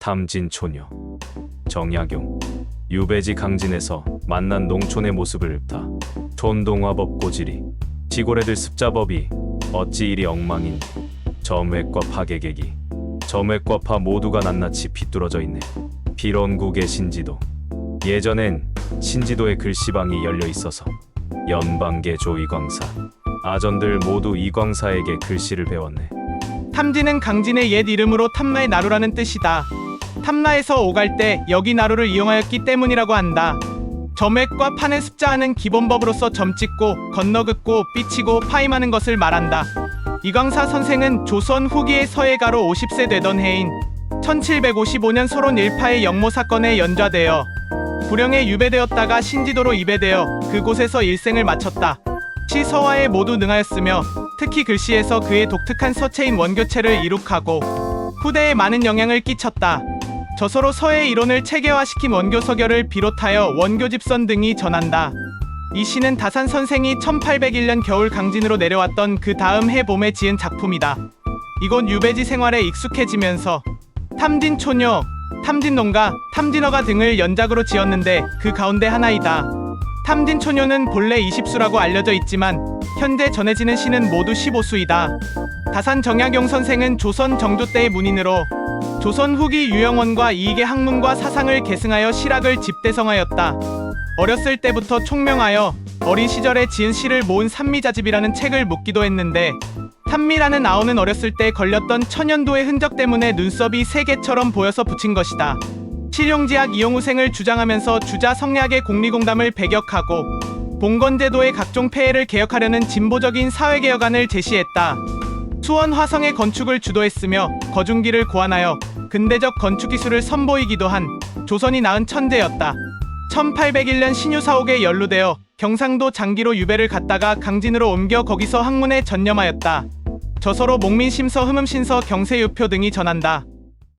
탐진 초녀. 정약용. 유배지 강진에서 만난 농촌의 모습을 읊다. 촌동화법 고지리. 지고래들 습자법이 어찌 이리 엉망인. 점획과 파계객이 점획과 파 모두가 낱낱이 비뚤어져 있네. 비론국의 신지도. 예전엔 신지도의 글씨방이 열려 있어서 연방계 조이광사. 아전들 모두 이광사에게 글씨를 배웠네. 탐지는 강진의 옛 이름으로 탐라의 나루라는 뜻이다. 탐라에서 오갈 때 여기 나루를 이용하였기 때문이라고 한다. 점액과 판을 습자하는 기본법으로서 점 찍고 건너 긋고 삐치고 파임하는 것을 말한다. 이광사 선생은 조선 후기의 서예가로 50세 되던 해인 1755년 소론 일파의 영모 사건에 연좌되어 불령에 유배되었다가 신지도로 이배되어 그곳에서 일생을 마쳤다. 시서화에 모두 능하였으며 특히 글씨에서 그의 독특한 서체인 원교체를 이룩하고 후대에 많은 영향을 끼쳤다. 저서로 서의 이론을 체계화시킨 원교 서결을 비롯하여 원교 집선 등이 전한다. 이 시는 다산 선생이 1801년 겨울 강진으로 내려왔던 그 다음 해 봄에 지은 작품이다. 이곳 유배지 생활에 익숙해지면서 탐진 초녀, 탐진 농가, 탐진어가 등을 연작으로 지었는데 그 가운데 하나이다. 탐진 초녀는 본래 20수라고 알려져 있지만 현재 전해지는 시는 모두 15수이다. 다산 정약용 선생은 조선 정조 때의 문인으로 조선 후기 유영원과 이익의 학문과 사상을 계승하여 실학을 집대성하였다. 어렸을 때부터 총명하여 어린 시절에 지은 시를 모은 산미자집이라는 책을 묻기도 했는데 산미라는 아우는 어렸을 때 걸렸던 천연도의 흔적 때문에 눈썹이 세 개처럼 보여서 붙인 것이다. 실용지학 이용후생을 주장하면서 주자 성리학의 공리공담을 배격하고 봉건제도의 각종 폐해를 개혁하려는 진보적인 사회개혁안을 제시했다. 수원 화성의 건축을 주도했으며 거중기를 고안하여 근대적 건축 기술을 선보이기도 한 조선이 낳은 천재였다. 1801년 신유사옥에 연루되어 경상도 장기로 유배를 갔다가 강진으로 옮겨 거기서 학문에 전념하였다. 저서로 목민심서 흠음신서 경세유표 등이 전한다.